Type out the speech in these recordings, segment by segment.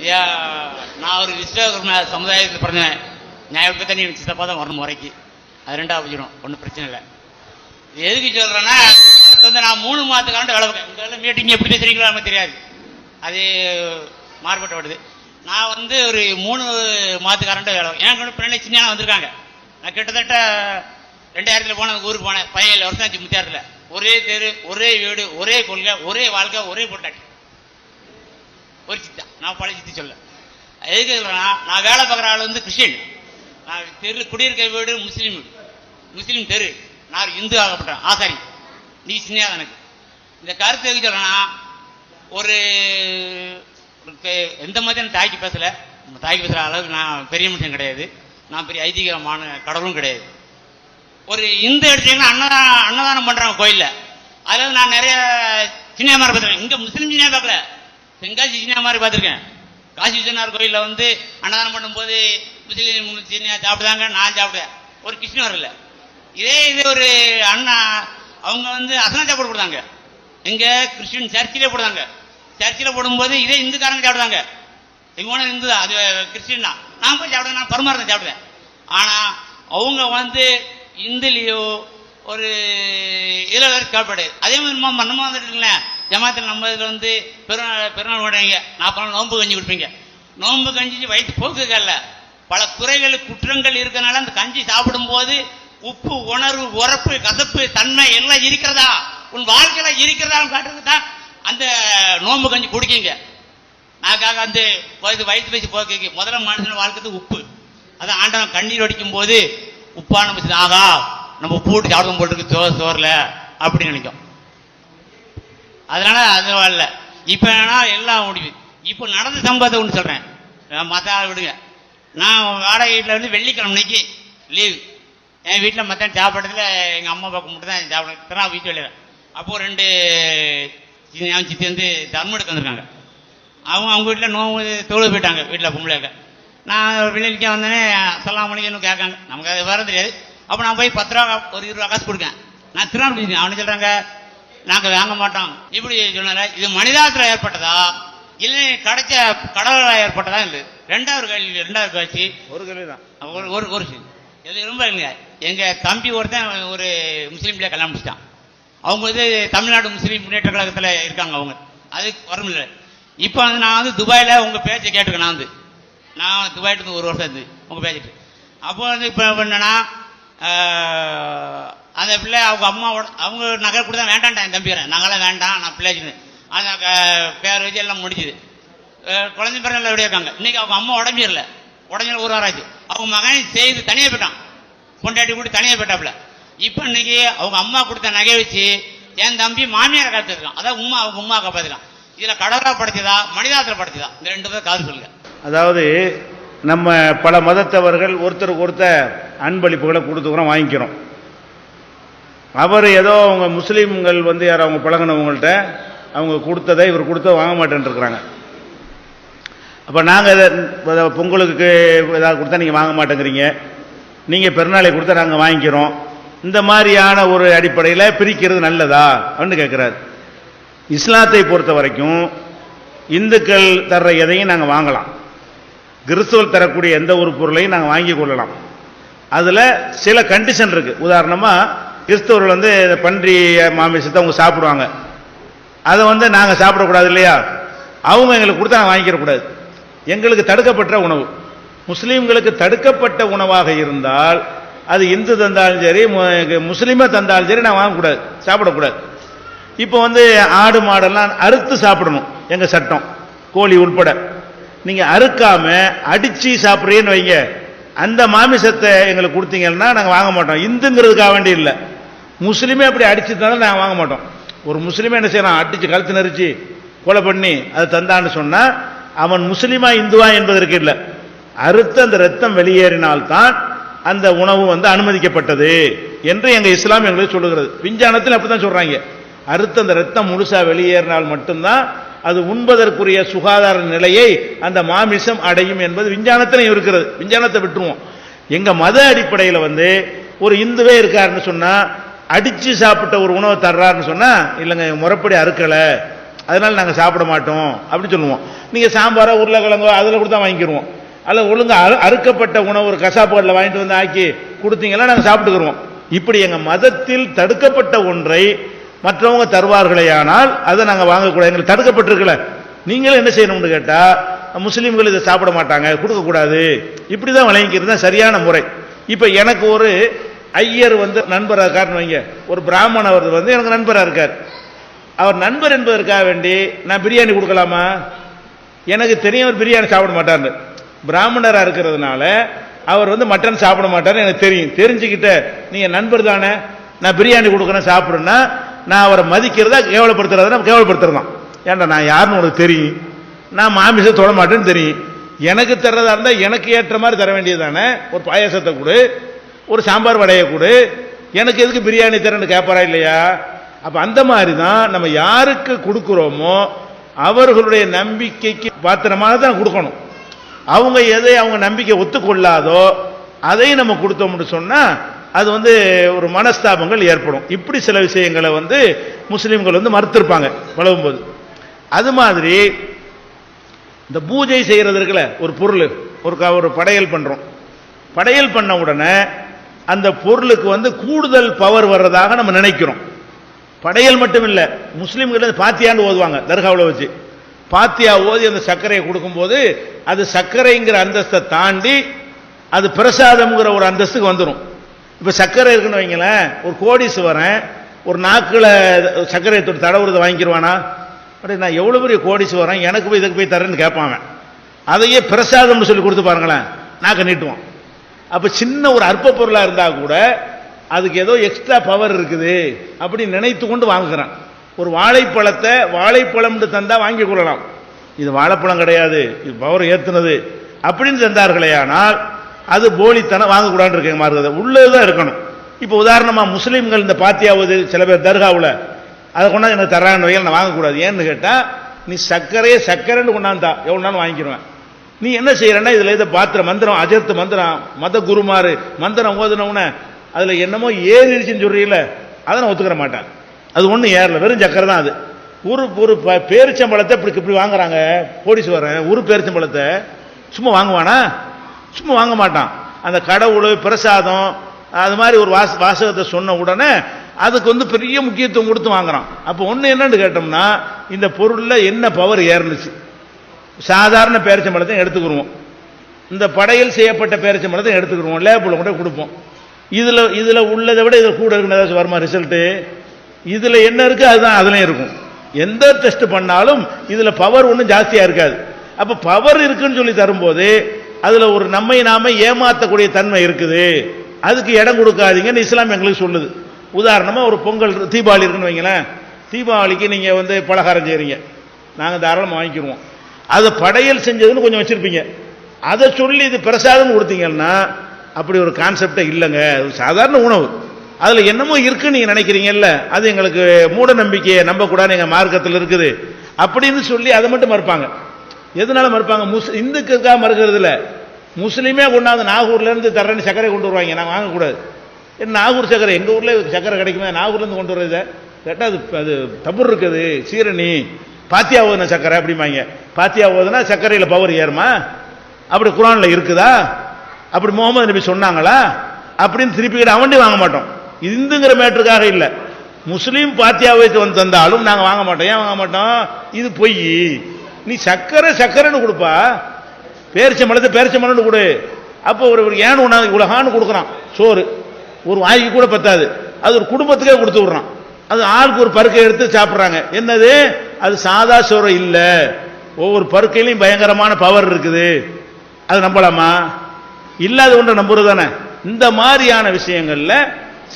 ஐயா நான் ஒரு விஸ்வகர்ம சமுதாயத்தில் பிறந்தேன் நியாயத்தை தண்ணி சித்தப்பா தான் வரணும் முறைக்கு. அது ரெண்டாவது வச்சிடும் ஒன்றும் பிரச்சனை இல்லை. இது எதுக்கு சொல்கிறேன்னா அடுத்து வந்து நான் மூணு மாதத்துக்காண்டு வேலை பார்க்கேன் உங்கள் மீட்டிங் எப்படி பேசுறீங்களோ நமக்கு தெரியாது. அது மாறுபட்ட வருது நான் வந்து ஒரு மூணு மாதத்துக்காரன்ட்டு வேலை பார்க்கேன். எனக்கு பின்னாடி சின்ன வந்திருக்காங்க. நான் கிட்டத்தட்ட ரெண்டாயிரத்தில் போனேன் ஊருக்கு போனேன். பதினேழு வருஷம் ஆச்சு முத்தியாரத்தில் ஒரே தெரு ஒரே வீடு ஒரே கொள்கை ஒரே வாழ்க்கை ஒரே பொட்டாட்டி ஒரு சித்தா. நான் பழைய சித்தி சொல்ல. எதுக்கு சொல்கிறேன்னா நான் வேலை பார்க்குற ஆள் வந்து கிறிஸ்டின். நான் தெரு குடியிருக்க வீடு முஸ்லீம் வீடு. முஸ்லீம் தெரு. நான் இந்து ஆகப்பட்டேன். ஆசாரி. நீ சின்ன எனக்கு. இந்த கருத்து எதுக்கு சொல்கிறேன்னா ஒரு பெ- எந்த மாதிரியான தாய்க்கு பேசலை. நம்ம தாய்க்கு பேசுகிற அளவுக்கு நான் பெரிய மனுஷன் கிடையாது. நான் பெரிய ஐதீகமான கடவுளும் கிடையாது. ஒரு இந்து எடுத்தீங்கன்னா அன்னதானம் அன்னதானம் பண்ணுறாங்க கோயிலில். அதில் நான் நிறைய சினிமா மாதிரி பார்த்துருக்கேன் இங்கே முஸ்லீம் சினிமா பார்க்கல. தென்காசி சினிமா மாதிரி பார்த்துருக்கேன். காசி விஸ்வநாதர் கோயிலில் வந்து அன்னதானம் பண்ணும்போது முஸ்லீம் சினிமா சாப்பிடுதாங்க நான் சாப்பிடுவேன் ஒரு கிருஷ்ணவர் இல்லை இதே இது ஒரு அண்ணா அவங்க வந்து அசனா சாப்பாடு போடுறாங்க. எங்கே? கிறிஸ்டின் சர்ச்சிலே போடுறாங்க. சர்ச்சில் போடும்போது இதே இந்துக்காரங்க சாப்பிடுவாங்க எங்கள் போன இந்து தான் அது கிறிஸ்டின் தான். நான் போய் சாப்பிடுவேன் நான் பரமாரதம் சாப்பிடுவேன். ஆனால் அவங்க வந்து இந்துலேயோ ஒரு இதில் வேறு சாப்பாடு அதே மாதிரி நம்ம நம்ம வந்துட்டுங்களேன் ஜமாத்தில் நம்ம இதில் வந்து பெருநாள் பெருநாள் விடுவீங்க நாற்பது நாள் நோன்பு கஞ்சி கொடுப்பீங்க. நோன்பு கஞ்சி வயிற்று போக்குகள்ல பல குறைகள் குற்றங்கள் இருக்கிறனால அந்த கஞ்சி சாப்பிடும்போது உப்பு உணர்வு உரப்பு கதப்பு தன்மை எல்லாம் இருக்கிறதா? உன் வாழ்க்கையில இருக்கிறதான்னு காட்டுறது தான் அந்த நோன்பு கஞ்சி குடிக்கீங்க. நாக்காக வந்து வயிற்று பேசி போக்கு முதல்ல மனுஷன் வாழ்க்கைக்கு உப்பு. அது ஆண்டவன் கண்ணீர் அடிக்கும் போது உப்பான ஆகா நம்ம பூட்டு சாப்பிடும் போட்டுருக்கு இருக்கு. சோறு சோறுல. அப்படின்னு நினைக்கும். அதனால அது வரல. இப்போ என்னன்னா எல்லாம் முடிவு இப்போ நடந்த சம்பவத்தை ஒன்று சொல்கிறேன் மற்ற ஆள் விடுங்க. நான் வாடகை வீட்டில் வந்து வெள்ளிக்கிழமை லீவு என் வீட்டில் மற்ற சாப்பிட்றதுல எங்கள் அம்மா அப்பா மட்டும் தான் சாப்பிட நான் வீட்டு வெளியில் அப்போ ரெண்டு சின்ன- என் சித்தி வந்து தர்மம் எடுக்க வந்திருக்காங்க. அவங்க அவங்க வீட்டில் நோவு தோழு போயிட்டாங்க வீட்டில் பொம்பளைக்க நான் வெளியிலிக்க வந்தோடனே சொல்லாம் மணிக்கணும் கேட்காங்க. நமக்கு அது வர தெரியாது. அப்போ நான் போய் பத்து ரூபா ஒரு இருபது ரூபா காசு கொடுக்கேன். நான் திருநாள் அவனு சொல்கிறாங்க நாங்கள் வாங்க மாட்டோம். இப்படி சொன்னால இது மனிதாத்தில் ஏற்பட்டதா? இல்லை கிடைச்ச கடவுளால் ஏற்பட்டதா இல்லை ரெண்டாவது கேள்வி ரெண்டாவது காட்சி ஒரு கேள்வி தான். ஒரு ஒரு ஒரு. இது ரொம்ப இல்லைங்க எங்க தம்பி ஒருத்தன் ஒரு முஸ்லீம்ல கல்யாணம் முடிச்சிட்டான். அவங்க வந்து தமிழ்நாடு முஸ்லீம் முன்னேற்ற கழகத்துல இருக்காங்க அவங்க. அது வரமில்ல. இப்போ வந்து நான் வந்து துபாயில உங்க பேச்சை கேட்டுருக்கேன் நான் வந்து. நான் துபாயிட்டு ஒரு வருஷம் இருந்து உங்க பேசிட்டு அப்போ வந்து இப்போ என்னன்னா அந்த பிள்ளை அவங்க அம்மாவோட அவங்க நகை கூட தான் வேண்டான்டா என் தம்பி நகைலாம் வேண்டாம் நான் பிள்ளைச்சுன்னு அந்த பேர் வச்சு எல்லாம் முடிஞ்சுது. குழந்தை குழந்தை பிறந்த எப்படி இருக்காங்க இன்னைக்கு அவங்க அம்மா உடஞ்சிடல உடஞ்சில ஒரு வாராச்சு அவங்க மகன் செய்து தனியாக போயிட்டான். பொண்டாட்டி கூட தனியாக போயிட்டாப்புல. இப்போ இன்னைக்கு அவங்க அம்மா கொடுத்த நகை வச்சு என் தம்பி மாமியாரை காத்துருக்கான் அதான் உமா அவங்க உமா காப்பாத்திருக்கான் இதில் கடவுளா படைச்சதா மனிதாத்துல படைச்சதா? இந்த ரெண்டு பேரும் காது சொல்லுங்க. அதாவது நம்ம பல மதத்தவர்கள் ஒருத்தருக்கு ஒருத்தர் அன்பளிப்புகளை கொடுத்துக்கிறோம் வாங்கிக்கிறோம். அவர் ஏதோ அவங்க முஸ்லீம்கள் வந்து யார் அவங்க பழகினவங்கள்ட்ட அவங்க கொடுத்ததை இவர் கொடுத்த வாங்க மாட்டேன்னு இருக்கிறாங்க. அப்போ நாங்கள் இதை பொங்கலுக்கு ஏதாவது கொடுத்தா நீங்கள் வாங்க மாட்டேங்கிறீங்க. நீங்கள் பெருநாளை கொடுத்தா நாங்கள் வாங்கிக்கிறோம். இந்த மாதிரியான ஒரு அடிப்படையில் பிரிக்கிறது நல்லதா? அப்படின்னு கேட்குறாரு இஸ்லாத்தை பொறுத்த வரைக்கும் இந்துக்கள் தர்ற எதையும் நாங்கள் வாங்கலாம். கிறிஸ்துவல் தரக்கூடிய எந்த ஒரு பொருளையும் நாங்கள் வாங்கி கொள்ளலாம். அதில் சில கண்டிஷன் இருக்குது உதாரணமாக கிறிஸ்தவர்கள் வந்து இந்த பன்றி மாமிசத்தை அவங்க சாப்பிடுவாங்க. அதை வந்து நாங்கள் சாப்பிடக்கூடாது இல்லையா? அவங்க எங்களுக்கு கொடுத்தா நாங்கள் வாங்கிக்கிறக்கூடாது எங்களுக்கு தடுக்கப்பட்ட உணவு. முஸ்லீம்களுக்கு தடுக்கப்பட்ட உணவாக இருந்தால் அது இந்து தந்தாலும் சரி முஸ்லீமாக முஸ்லீமே தந்தாலும் சரி நான் வாங்கக்கூடாது. சாப்பிடக்கூடாது. இப்போ வந்து ஆடு மாடெல்லாம் அறுத்து சாப்பிடணும் எங்கள் சட்டம். கோழி உட்பட நீங்கள் அறுக்காம அடித்து சாப்பிட்றீன்னு வைங்க. அந்த மாமிசத்தை எங்களுக்கு கொடுத்தீங்கன்னா நாங்கள் வாங்க மாட்டோம். இந்துங்கிறதுக்காக வேண்டி இல்லை. முஸ்லீமே அப்படி அடிச்சு நாங்கள் வாங்க மாட்டோம். ஒரு முஸ்லீமே என்ன செய்யறான்? அடிச்சு கழுத்து நெரிச்சு கொலை பண்ணி அதை தந்தான்னு சொன்னால் அவன் முஸ்லீமா இந்துவா என்பதற்கு இல்லை. அறுத்த அந்த ரத்தம் வெளியேறினால்தான் அந்த உணவு வந்து அனுமதிக்கப்பட்டது என்று எங்கள் இஸ்லாம் எங்களுக்கு சொல்லுகிறது. விஞ்ஞானத்தில் அப்படித்தான் சொல்கிறாங்க அறுத்த அந்த ரத்தம் முழுசாக வெளியேறினால் மட்டும்தான் அது உண்பதற்குரிய சுகாதார நிலையை அந்த மாமிசம் அடையும் என்பது விஞ்ஞானத்திலையும் இருக்கிறது. விஞ்ஞானத்தை விட்டுருவோம். எங்கள் மத அடிப்படையில் வந்து ஒரு இந்துவே இருக்காருன்னு சொன்னால் அடிச்சு சாப்பிட்ட ஒரு உணவை தர்றாருன்னு சொன்னால் இல்லைங்க முறைப்படி அறுக்கலை அதனால நாங்கள் சாப்பிட மாட்டோம் அப்படி சொல்லுவோம். நீங்கள் சாம்பாரோ உருளைக்கிழங்கோ அதுல கொடுத்தா வாங்கிக்கிடுவோம் அல்ல ஒழுங்கா அறு- அறுக்கப்பட்ட உணவு ஒரு கசாப்புகளில் வாங்கிட்டு வந்து ஆக்கி கொடுத்தீங்கன்னா நாங்கள் சாப்பிட்டுக்கிருவோம். இப்படி எங்கள் மதத்தில் தடுக்கப்பட்ட ஒன்றை மற்றவங்க தருவார்களேயானால் அதை நாங்கள் வாங்கக்கூடாது. எங்களுக்கு தடுக்கப்பட்டிருக்கல. நீங்களும் என்ன செய்யணும்னு கேட்டால் முஸ்லீம்கள் இதை சாப்பிட மாட்டாங்க கொடுக்கக்கூடாது. இப்படி தான் வழங்கிக்கிறது தான் சரியான முறை. இப்போ எனக்கு ஒரு ஐயர் வந்து நண்பராக இருக்காருன்னு வைங்க. ஒரு பிராமணர் வந்து எனக்கு நண்பராக இருக்கார். அவர் நண்பர் என்பதற்காக வேண்டி நான் பிரியாணி கொடுக்கலாமா? எனக்கு தெரியும் அவர் பிரியாணி சாப்பிட மாட்டார்னு. பிராமணராக இருக்கிறதுனால அவர் வந்து மட்டன் சாப்பிட மாட்டார்னு எனக்கு தெரியும். தெரிஞ்சுக்கிட்ட நீங்கள் நண்பர் தானே நான் பிரியாணி கொடுக்கணும் சாப்பிடுன்னா நான் அவரை மதிக்கிறதா கேவலப்படுத்துறதா கேவலப்படுத்துறதான் ஏன்டா நான் யாருன்னு உனக்கு தெரியும். நான் மாமிசம் தொட மாட்டேன்னு தெரியும். எனக்கு தர்றதா இருந்தால் எனக்கு ஏற்ற மாதிரி தர வேண்டியது தானே. ஒரு பாயாசத்தை கொடு. ஒரு சாம்பார் வடையை கொடு. எனக்கு எதுக்கு பிரியாணி தரேன்னு கேட்பாரா இல்லையா? அப்போ அந்த மாதிரி தான் நம்ம யாருக்கு கொடுக்குறோமோ அவர்களுடைய நம்பிக்கைக்கு பாத்திரமாக தான் கொடுக்கணும். அவங்க எதை அவங்க நம்பிக்கை ஒத்துக்கொள்ளாதோ அதை நம்ம கொடுத்தோம்னு சொன்னால் அது வந்து ஒரு மனஸ்தாபங்கள் ஏற்படும். இப்படி சில விஷயங்களை வந்து முஸ்லீம்கள் வந்து மறுத்திருப்பாங்க பழகும்போது. அது மாதிரி இந்த பூஜை செய்கிறது இருக்குல்ல ஒரு பொருள் ஒரு க- ஒரு படையல் பண்ணுறோம் படையல் பண்ண உடனே அந்த பொருளுக்கு வந்து கூடுதல் பவர் வர்றதாக நம்ம நினைக்கிறோம். படையல் மட்டும் இல்லை முஸ்லீம்கள் பாத்தியான்னு ஓதுவாங்க தர்காவில் வச்சு. பாத்தியா ஓதி அந்த சர்க்கரையை கொடுக்கும்போது அது சர்க்கரைங்கிற அந்தஸ்தை தாண்டி அது பிரசாதம்ங்கிற ஒரு அந்தஸ்துக்கு வந்துடும் இப்போ சர்க்கரை இருக்குன்னு வைங்களேன் ஒரு கோடீஸ்வரன் ஒரு நாக்கில் சர்க்கரையை தொட்டு தடவுறதை வாங்கிடுவானா அப்படி நான் எவ்வளோ பெரிய கோடீஸ்வரன் எனக்கு போய் இதுக்கு போய் தரேன்னு கேட்பாங்க அதையே பிரசாதம்னு சொல்லி கொடுத்து பாருங்களேன் நாக்க நீட்டுவான். அப்ப சின்ன ஒரு அற்ப பொருளா இருந்தா கூட அதுக்கு ஏதோ எக்ஸ்ட்ரா பவர் இருக்குது அப்படி நினைத்து கொண்டு வாங்குகிறான் ஒரு வாழைப்பழத்தை வாழைப்பழம்னு தந்தா வாங்கி கொள்ளலாம். இது வாழைப்பழம் கிடையாது இது பவர் ஏத்துனது அப்படின்னு தந்தார்களே ஆனால் அது போலித்தனம் வாங்கக்கூடாதுன்னு இருக்கு உள்ளே உள்ளதுதான் இருக்கணும். இப்போ உதாரணமா முஸ்லீம்கள் இந்த பாத்தியாவது சில பேர் தர்காவில் அதை கொண்டாந்து எனக்கு தரான்னு வகையில் நான் வாங்கக்கூடாது. ஏன்னு கேட்டால் நீ சர்க்கரையே சர்க்கரைன்னு கொண்டாந்தா எவ்வளோ நாள் வாங்கிக்கிருவேன்? நீ என்ன செய்யறன்னா இதுல இதை பாத்திர மந்திரம் அஜர்த்து மந்திரம் மத குருமாறு மந்திரம் ஓதுனவுன அதுல என்னமோ ஏறிடுச்சுன்னு சொல்றீல அதை நான் ஒத்துக்கிற மாட்டேன். அது ஒன்றும் ஏறல வெறும் சக்கரை தான் அது. ஒரு ஒரு ப- பேரிச்சம்பழத்தை இப்படி இப்படி வாங்குறாங்க கோடீஸ்வரன் ஒரு பேரிச்சம்பழத்தை சும்மா வாங்குவானா? சும்மா வாங்க மாட்டான். அந்த கடவுள் பிரசாதம் அது மாதிரி ஒரு வாச வாசகத்தை சொன்ன உடனே அதுக்கு வந்து பெரிய முக்கியத்துவம் கொடுத்து வாங்குறான். அப்போ ஒன்று என்னன்னு கேட்டோம்னா இந்த பொருளில் என்ன பவர் ஏறினுச்சு சாதாரண பேரிச்சம்பழத்தை எடுத்துக்கிடுவோம் இந்த படையில் செய்யப்பட்ட பேரிச்சம்பழத்தை எடுத்துக்கிடுவோம் லேபிள் கூட கொடுப்போம். இதில் இதில் உள்ளதை விட இதில் கூட இருக்குன்னு ஏதாச்சும் வருமா ரிசல்ட்டு? இதில் என்ன இருக்கு அதுதான் அதுலேயும் இருக்கும். எந்த டெஸ்ட் பண்ணாலும் இதில் பவர் ஒன்றும் ஜாஸ்தியாக இருக்காது. அப்போ பவர் இருக்குன்னு சொல்லி தரும்போது அதில் ஒரு நம்மை நாம ஏமாற்றக்கூடிய தன்மை இருக்குது. அதுக்கு இடம் கொடுக்காதீங்கன்னு இஸ்லாம் எங்களுக்கு சொல்லுது. உதாரணமாக ஒரு பொங்கல் தீபாவளி இருக்குன்னு வைங்களேன். தீபாவளிக்கு நீங்கள் வந்து பலகாரம் செய்கிறீங்க நாங்கள் தாராளமாக வாங்கிக்கிடுவோம் அது படையல் செஞ்சதுன்னு கொஞ்சம் வச்சிருப்பீங்க. அதை சொல்லி இது பிரசாதம் கொடுத்தீங்கன்னா அப்படி ஒரு கான்செப்டே இல்லைங்க. சாதாரண உணவு. அதில் என்னமோ இருக்குன்னு நீங்க நினைக்கிறீங்கல்ல. அது எங்களுக்கு மூட நம்பிக்கையை நம்பக்கூடாது எங்கள் மார்க்கத்தில் இருக்குது. அப்படின்னு சொல்லி அதை மட்டும் மறுப்பாங்க. எதனால மறுப்பாங்க? முஸ் இந்துக்களுக்காக மறுக்கிறது இல்லை. முஸ்லீமே கொண்டாந்து நாகூர்லேருந்து தரணி தர்றேன்னு சர்க்கரை கொண்டு வருவாங்க. நாங்கள் வாங்கக்கூடாது. நாகூர் சர்க்கரை? எங்கள் ஊரில் சர்க்கரை கிடைக்குமே? நாகூர்லேருந்து கொண்டு வர்றது கேட்டால் அது அது தபுர் இருக்குது. சீரணி. பாத்தியா ஓதுன சக்கரை அப்படிம்பாங்க. பாத்தியா ஓதுனா சர்க்கரையில பவர் ஏறுமா? அப்படி குரானில் இருக்குதா? அப்படி முகமது நபி சொன்னாங்களா? அப்படின்னு திருப்பிக்கிட்டு அவண்டி வாங்க மாட்டோம். இந்துங்கிற மேட்டருக்காக இல்லை. முஸ்லீம் பாத்தியாவுக்கு வந்து தந்தாலும் நாங்கள் வாங்க மாட்டோம். ஏன் வாங்க மாட்டோம்? இது பொய். நீ சக்கரை சக்கரைன்னு கொடுப்பா. பேரிச்சம்பழத்தை பேரிச்சம்பழம்னு கொடு. அப்போ ஒரு ஒரு ஏன் உணவு? உலகான்னு கொடுக்குறான். சோறு. ஒரு வாய்க்கு கூட பத்தாது. அது ஒரு குடும்பத்துக்கே கொடுத்து விட்றான். அது ஆளுக்கு ஒரு பருக்கை எடுத்து சாப்பிட்றாங்க. என்னது? அது சாதா சோறு இல்லை. ஒவ்வொரு பருக்கையிலையும் பயங்கரமான பவர் இருக்குது. அது நம்பலாமா? இல்லாத ஒன்றை நம்புறது தானே இந்த மாதிரியான விஷயங்களில்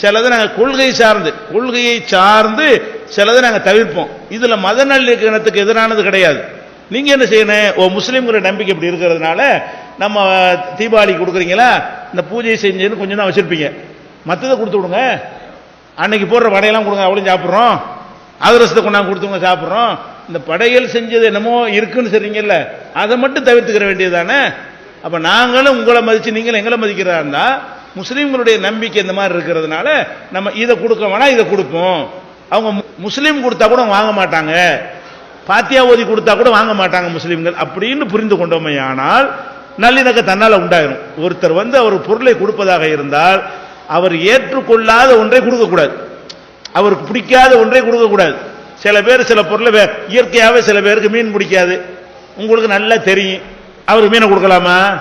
சிலது நாங்கள் கொள்கை சார்ந்து கொள்கையை சார்ந்து சிலது நாங்கள் தவிர்ப்போம். இதில் மத நல்லிணக்கத்துக்கு எதிரானது கிடையாது. நீங்கள் என்ன செய்யணும்? ஓ முஸ்லீம்கிற நம்பிக்கை இப்படி இருக்கிறதுனால நம்ம தீபாவளிக்கு கொடுக்குறீங்களா? இந்த பூஜை செஞ்சுன்னு கொஞ்சம் தான் வச்சுருப்பீங்க. மற்றதை கொடுத்து விடுங்க. அன்னைக்கு போடுற வடையெல்லாம் கொடுங்க அவ்வளோ சாப்பிட்றோம். அதிரசத்தை கொண்டாந்து கொடுத்தவங்க சாப்பிட்றோம். இந்த படையல் செஞ்சது என்னமோ இருக்குன்னு சொல்றீங்கல்ல அதை மட்டும் தவிர்த்துக்கிற வேண்டியதுதானே? அப்போ நாங்களும் உங்களை மதித்து நீங்களும் எங்களை மதிக்கிறதா இருந்தால் முஸ்லீம்களுடைய நம்பிக்கை இந்த மாதிரி இருக்கிறதுனால நம்ம இதை கொடுக்க வேணா இதை கொடுப்போம். அவங்க மு- முஸ்லீம் கொடுத்தா கூட வாங்க மாட்டாங்க. பாத்தியா ஓதி கொடுத்தா கூட வாங்க மாட்டாங்க முஸ்லீம்கள் அப்படின்னு புரிந்து கொண்டோமே ஆனால் நல்லிணக்க தன்னால் உண்டாயிரும். ஒருத்தர் வந்து அவர் பொருளை கொடுப்பதாக இருந்தால் அவர் ஏற்றுக்கொள்ளாத ஒன்றை கொடுக்கக்கூடாது. அவருக்கு பிடிக்காத ஒன்றை கொடுக்கக்கூடாது சில பேர் சில பொருளை வே- இயற்கையாகவே சில பேருக்கு மீன் பிடிக்காது. உங்களுக்கு நல்லா தெரியும். அவர் மீனை கொடுக்கலாமா?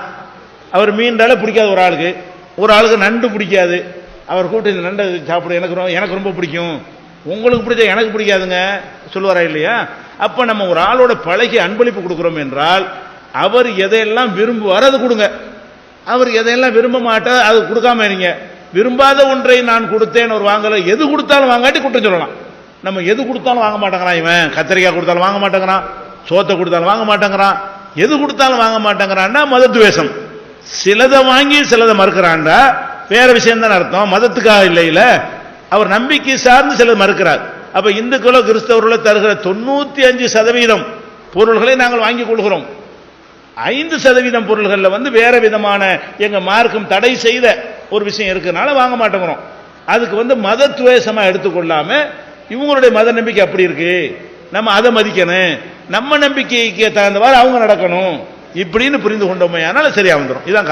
அவர் மீன்றால பிடிக்காது ஒரு ஆளுக்கு. ஒரு ஆளுக்கு நண்டு பிடிக்காது. அவர் கூப்பிட்டு இந்த நண்டை எனக்கு ரொம்ப எனக்கு ரொம்ப பிடிக்கும். உங்களுக்கு பிடிச்ச எனக்கு பிடிக்காதுங்க. சொல்லுவாரா இல்லையா? அப்போ நம்ம ஒரு ஆளோட பழகி அன்பளிப்பு கொடுக்குறோம் என்றால் அவர் எதையெல்லாம் விரும்புவார் அது கொடுங்க. அவர் எதையெல்லாம் விரும்ப மாட்டார் அது கொடுக்காம இருங்க. விரும்பாத ஒன்றை நான் கொடுத்தேன் ஒரு வாங்கல. எது கொடுத்தாலும் வாங்காட்டி குற்றம் சொல்லலாம். நம்ம எது கொடுத்தாலும் வாங்க மாட்டேங்கிறான் இவன். கத்திரிக்காய் கொடுத்தாலும் வாங்க மாட்டேங்கிறான். சோத்தை கொடுத்தாலும் வாங்க மாட்டேங்கிறான். எது கொடுத்தாலும் வாங்க மாட்டேங்கிறான்னா மத துவேஷம் சிலதை வாங்கி சிலதை மறுக்கிறான்டா. வேற விஷயம் தான் அர்த்தம். மதத்துக்காக இல்லையில. அவர் நம்பிக்கை சார்ந்து சிலது மறுக்கிறார். அப்ப இந்துக்களோ கிறிஸ்தவர்களோ தருகிற தொண்ணூத்தி அஞ்சு சதவீதம் பொருள்களை நாங்கள் வாங்கிக் கொள்கிறோம். ஐந்து சதவீதம் பொருள்களில் வந்து வேற விதமான எங்க மார்க்கம் தடை செய்த ஒரு விஷயம் இருக்கிறதுனால வாங்க மாட்டேங்கிறோம். அதுக்கு வந்து மத துவேஷமா எடுத்துக்கொள்ளாம இவங்களுடைய மத நம்பிக்கை அப்படி இருக்கு. நம்ம அதை மதிக்கணும். நம்ம நம்பிக்கைக்கு தகுந்தவாறு அவங்க நடக்கணும். இப்படின்னு புரிந்து கொண்டோமே அதனால சரியா வந்துடும் இதான் காரணம்.